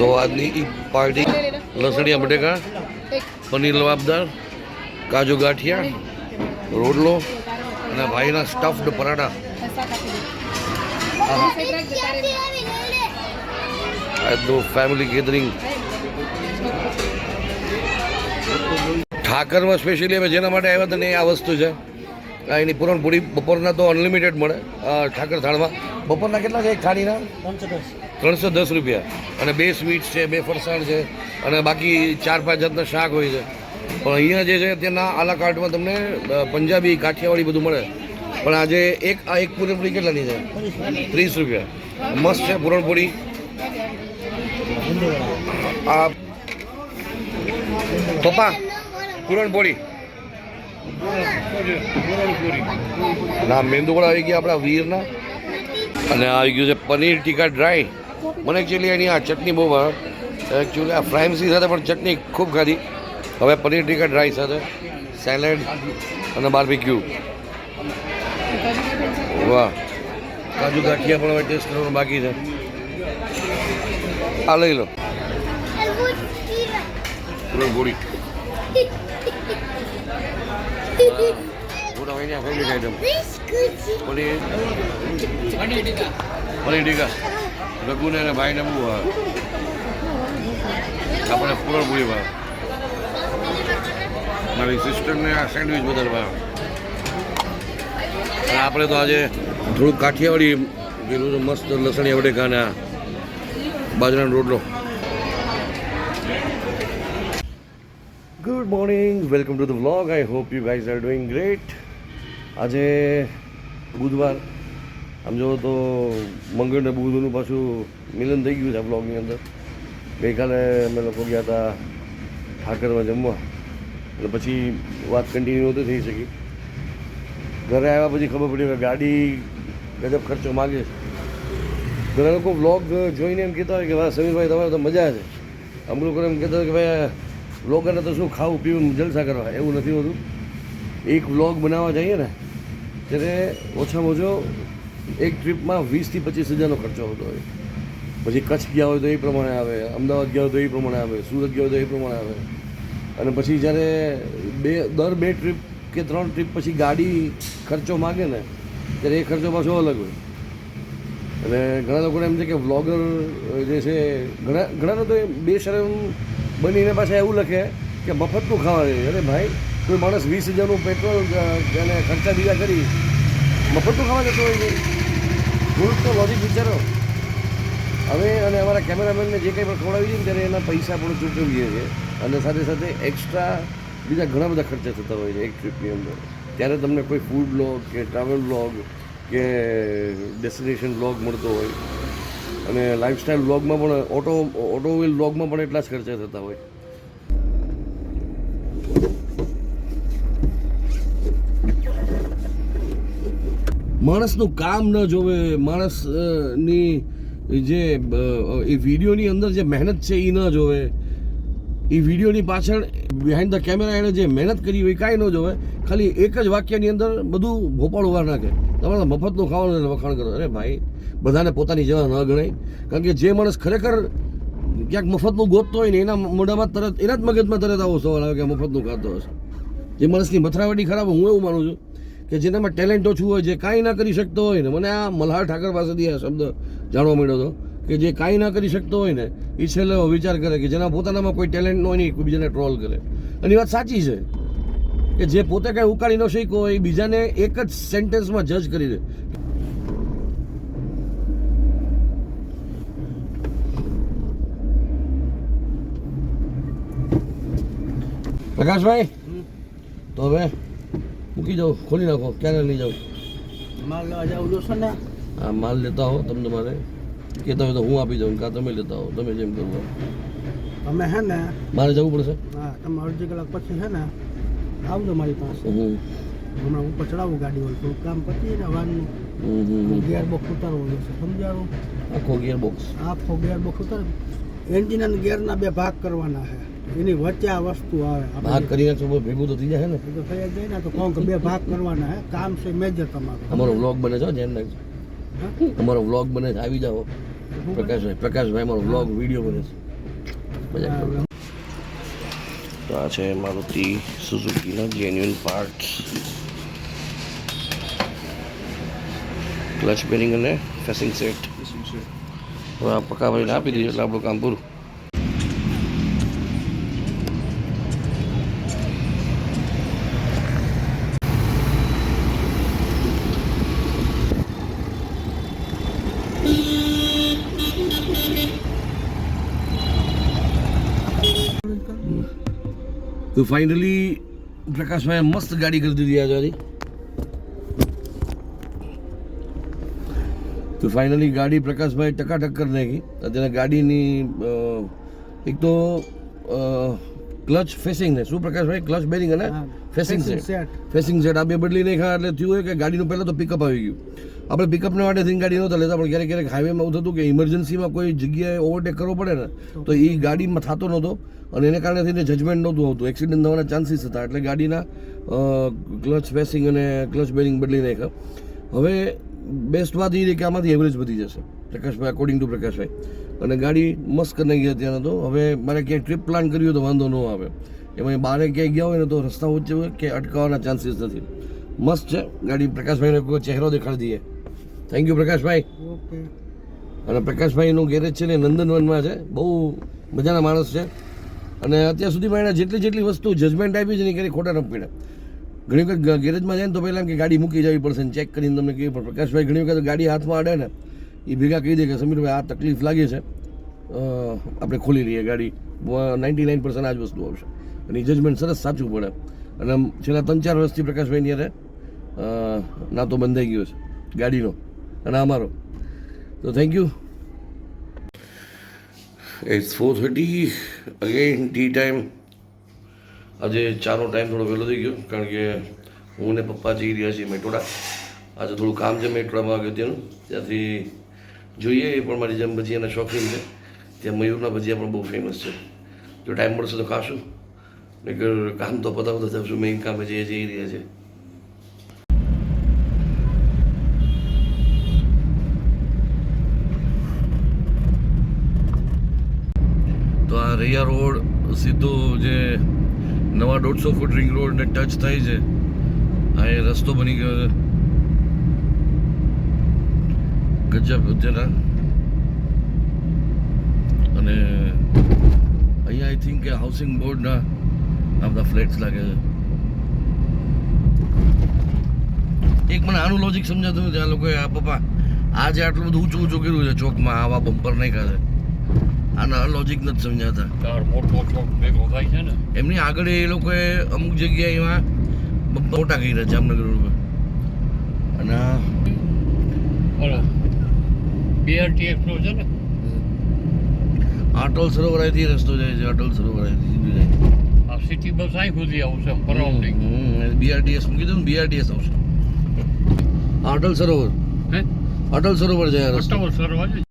સો આજની ઈ પાર્ટી. લસણિયા બટેકા પનીર લવાબદાર કાજુ ગાંઠિયા રોટલો અને ભાઈના સ્ટફ્ડ પરાઠા. આજનું ફેમિલી ગેધરિંગ ઠાકરમાં સ્પેશિયલી અમે જેના માટે આવ્યા હતા ને આ વસ્તુ છે. એની પૂરણપૂરી બપોરના તો અનલિમિટેડ મળે. ઠાકર થાળમાં. બપોરના કેટલા છે એક થાળીના? ત્રણસો દસ રૂપિયા. અને બે સ્વીટ છે, બે ફરસાણ છે, અને બાકી ચાર પાંચ જાતના શાક હોય છે. પણ અહીંયા જે છે ત્યાંના આલા કાર્ટમાં તમને પંજાબી, કાઠિયાવાડી બધું મળે. પણ આજે એક, આ એક પૂરણપૂરી કેટલાની છે? ત્રીસ રૂપિયા. મસ્ત છે પૂરણપૂરી આ પપ્પા, પૂરણપોળી. ના મેંદુવડા આવી ગયા આપણા વીરના. અને આવી ગયું છે પનીર ટીકા ડ્રાય. મને એકચ્યુઅલી એની આ ચટણી બહુ ભાવે. એકચ્યુઅલી આ ફ્રાઈમસી સાથે પણ ચટણી ખૂબ ખાધી. હવે પનીર ટીકા ડ્રાય સાથે સેલેડ અને બાર્બીક્યુ વાહ. કાજુ ગાંઠિયા પણ હવે ટેસ્ટ કરવાનું બાકી છે. આ લઈ લો. પૂરણપોળી પનીર. પનીર પનીર ટીકા. રઘુને અને ભાઈને બહુ ભાવે આપણે પૂરણપૂરી ભાવે. મારી સિસ્ટરને આ સેન્ડવિચ ભાવે અને આપણે તો આજે થોડુંક કાઠિયાવાડી પેલું મસ્ત લસણી વડે ખાને બાજરાનો રોટલો. Good morning welcome to the vlog I hope you guys are doing great આજે બુધવાર આમ જો તો મંગળ ને બુધનું પાછું મિલન થઈ ગયું છે આ બ્લોગની અંદર. ગઈકાલે અમે લોકો ગયા હતા ઠાકરમાં જમવા. એટલે પછી વાત કન્ટિન્યુ નહોતી થઈ શકી. ઘરે આવ્યા પછી ખબર પડી કે ગાડી ગજબ ખર્ચો માગે છે. ઘણા લોકો વ્લોગ જોઈને એમ કહેતા હોય કે, વાહ, સમીરભાઈ, તમારે તો મજા છે. અમુક લોકો એમ કહેતા હોય કે, ભાઈ બ્લોગરને તો શું ખાવું પીવું જલસા કરવા? એવું નથી હોતું. એક વ્લોગ બનાવવા જઈએ ને, ત્યારે ઓછામાં ઓછો એક ટ્રીપમાં વીસથી પચીસ હજારનો ખર્ચો આવતો હોય. પછી કચ્છ ગયા હોય તો એ પ્રમાણે આવે, અમદાવાદ ગયા હોય તો એ પ્રમાણે આવે, સુરત ગયા હોય તો એ પ્રમાણે આવે. અને પછી જ્યારે બે, દર બે ટ્રીપ કે ત્રણ ટ્રીપ પછી ગાડી ખર્ચો માગે ને, ત્યારે એ ખર્ચો પાછો અલગ હોય. અને ઘણા લોકોને એમ છે કે વ્લોગર જે છે, ઘણા ઘણા તો બે શરમ બનીને પાછા એવું લખે કે મફતનું ખાવા જોઈએ અરે ભાઈ, કોઈ માણસ વીસ હજારનું પેટ્રોલ એને ખર્ચા બીજા કરી મફતનું ખાવા જતો હોય છે. ભૂલ તો લોજિક વિચારો. હવે અને અમારા કેમેરામેનને જે કંઈ પણ ખવડાવી છે ત્યારે એના પૈસા પણ ચૂકવીએ છીએ. અને સાથે સાથે એક્સ્ટ્રા બીજા ઘણા બધા ખર્ચા થતા હોય છે એક ટ્રીપની અંદર. ત્યારે તમને કોઈ ફૂડ બ્લોગ કે ટ્રાવેલ બ્લોગ કે ડેસ્ટિનેશન બ્લોગ મળતો હોય. અને લાઇફસ્ટાઇલ બ્લોગમાં પણ ઓટો ઓટોમોબાઈલ બ્લોગમાં પણ એટલા જ ખર્ચા થતા હોય. માણસનું કામ ન જોવે, માણસની જે એ વિડીયોની અંદર જે મહેનત છે એ ન જોવે. એ વિડીયોની પાછળ બિહાઇન્ડ ધ કેમેરા એણે જે મહેનત કરી હોય કાંઈ ન જોવે. ખાલી એક જ વાક્યની અંદર બધું ભોપાળ ઊભા નાખે તમારે મફતનું ખાવાનું વખાણ કરો. અરે ભાઈ, બધાને પોતાની જેવા ન ગણાય. કારણ કે જે માણસ ખરેખર ક્યાંક મફતનું ગોતતો હોય ને એના મોઢામાં તરત, એના જ મગજમાં તરત આવો સવાલ આવે કે મફતનું ખાતો હશે. જે માણસની મથરાવટી ખરાબ હું એવું માનું છું. કે જેનામાં ટેલેન્ટ ઓછું હોય, જે કાંઈ ના કરી શકતો હોય ને, મને આ મલ્હાર ઠાકર પાસેથી આ શબ્દ જાણવા મળ્યો હતો, કે જે કાંઈ ના કરી શકતો હોય ને એ છેલ્લે વિચાર કરે કે જેના પોતાનામાં કોઈ ટેલેન્ટ ન હોય ને એ બીજાને ટ્રોલ કરે. અને એ વાત સાચી છે, કે જે પોતે કાંઈ ઉકાળી ન શીખ્યો હોય એ બીજાને એક જ સેન્ટેન્સમાં જજ કરી દે. પ્રકાશભાઈ, તો હવે મૂકી જાઓ ખોલી નાખો ક્યારે લઈ જાઓ માલ લેવા જાવ જોશો ને. હા માલ લેતા હો તમને મારે. કહેતા હોય તો હું આપી જાઉં કાં તમે લેતા હો તમે જેમ કરો તમે હે ને મારે જવું પડશે? હા તમે અડધી કલાક પછી હે ને આવજો મારી પાસે. હું હમણાં ઉપર ચડાવું ગાડી વાળું થોડું કામ પતી ને વાનનું. ગિયર બોક્સ ઉતારવું જોશે સમજાવું આખો ગિયર બોક્સ. આખો ગિયર બોક્સ ઉતાર. એન્જિન અને ગિયરના બે ભાગ કરવાના છે. એની વચ્ચે આ વસ્તુ આવે. ભાગ કરીને તો ભેગું તો થઈ જાય ને? તો થઈ જાય ને તો કોણ કે બે ભાગ કરવાના હે? કામ છે મેજર તમારું. અમારો વ્લોગ બને છે જેમ તમારો અમારો વ્લોગ બને છે આવી જાઓ. પ્રકાશભાઈ પ્રકાશભાઈ અમારો વ્લોગ વીડિયો બને છે. મજા કરું. તો આ છે મારુતિ સુઝુકીના જેન્યુઅન પાર્ટ્સ ક્લચ બેરિંગ અને ફેસિંગ સેટ હવે આ પકાવીને આપી દીધું એટલે આપણું કામ પૂરું. તો ફાઇનલી પ્રકાશભાઈ મસ્ત ગાડી કરી દીધી આજે તો ફાઇનલી ગાડી પ્રકાશભાઈ ટકાટક કરી નાખી. અત્યારે ગાડીની એક તો ક્લચ ફેસિંગ ને શું પ્રકાશભાઈ? ક્લચ બેરિંગ અને ફેસિંગ સેટ. ફેસિંગ સેટ આ બે બદલી નાખ્યા એટલે થયું હોય કે ગાડીનું પહેલાં તો પિકઅપ આવી ગયું. આપણે પિકઅપના માટે થઈને ગાડી નહોતા લેતા, પણ ક્યારેક ક્યારેક હાઈવેમાં એવું થતું કે ઇમરજન્સીમાં કોઈ જગ્યાએ ઓવરટેક કરવો પડે ને, તો એ ગાડીમાં થતો નહોતો. અને એને કારણે થઈને જજમેન્ટ નહોતું આવતું. એક્સિડન્ટ થવાના ચાન્સીસ હતા, એટલે ગાડીના ક્લચ ફેસિંગ અને ક્લચ બેરિંગ બદલી નાખ્યા. હવે બેસ્ટ વાત એ છે કે આમાંથી એવરેજ વધી જશે, પ્રકાશભાઈ અકોર્ડિંગ ટુ પ્રકાશભાઈ. અને ગાડી મસ્ત કરી ગયા ત્યાં તો. હવે મારે ક્યાંય ટ્રીપ પ્લાન કર્યો તો વાંધો ન આવે. એમાં બહાર ક્યાંય ગયા હોય ને તો રસ્તા વચ્ચે હોય કે અટકાવવાના ચાન્સીસ નથી. મસ્ત છે. ગાડી પ્રકાશભાઈને કોઈ ચહેરો દેખાડી દઈએ. થેન્ક યુ પ્રકાશભાઈ ઓકે અને પ્રકાશભાઈનું ગેરેજ છે ને નંદનવનમાં છે. બહુ મજાના માણસ છે. અને અત્યાર સુધીમાં એણે જેટલી જેટલી વસ્તુ જજમેન્ટ આપી છે ને ક્યારેય ખોટા ન પડ્યા ઘણી વખત ગેરેજમાં જાય ને તો પહેલાં એમ કે ગાડી મૂકી જવી પડશે ને ચેક કરીને તમને કહેવી પડે પ્રકાશભાઈ ઘણી વખત ગાડી હાથમાં અડે ને એ ભેગા કહી દે કે સમીરભાઈ આ તકલીફ લાગે છે. આપણે ખોલી લઈએ ગાડી. નાઇન્ટી નાઇન પર્સન્ટ આ જ વસ્તુ આવશે. અને એ જજમેન્ટ સરસ સાચું પડે. અને છેલ્લા ત્રણ ચાર વર્ષથી પ્રકાશભાઈની અરે નાતો બંધાઈ ગયો છે ગાડીનો. અને અમારો. તો thank you it's four thirty again tea time આજે ચાનો ટાઈમ થોડો વહેલો થઈ ગયો, કારણ કે હું ને પપ્પા જઈ રહ્યા છીએ મેટોડા. આજે થોડું કામ છે મેટોડામાં અગત્યનું ત્યાંથી જોઈએ એ પણ મારી જેમ ભજીયાના શોખીન છે. ત્યાં મયુરના ભજીયા પણ બહુ ફેમસ છે. જો ટાઈમ મળશે તો ખાશું. નહીં કામ તો પતાવતા થશું મેઇન કામે જે જઈ રહ્યા છે તો આ રૈયા રોડ સીધો જે નવા દોઢસો ફૂટ રિંગ રોડને ટચ થાય છે. આ એ રસ્તો બની ગયો છે. ગજબ જરા અને અહીંયા આઈ થિંક કે હાઉસિંગ બોર્ડના આ બધા ફ્લેટ્સ લાગે છે. એક મને આનું લોજિક સમજાતું નથી. આ લોકોએ આ પપ્પા આજે આટલું બધું ઊંચું ઊંચું કર્યું છે ચોકમાં, આવા બમ્પર નહીં છે. આના લોજિક નથી સમજાતા. તાર મોટો ચોક ભેગો થાય છે ને. એમની આગળ એ લોકોએ અમુક જગ્યાએ એમાં મોટા કર્યા જામનગર રોડ અને આ ઓલો નો છે ને. અટલ સરોવર અહીંથી રસ્તો જાય છે અટલ સરોવર અહીંથી સીધું જાય આ સિટી બસ અહીં સુધી આવશે સરાઉન્ડિંગ બીઆરટીએસ મૂકી દઉં બીઆરટીએસ આવશે. અટલ સરોવર. હે? અટલ સરોવર જાય રસ્તો. કસ્ટમર સર્વ છે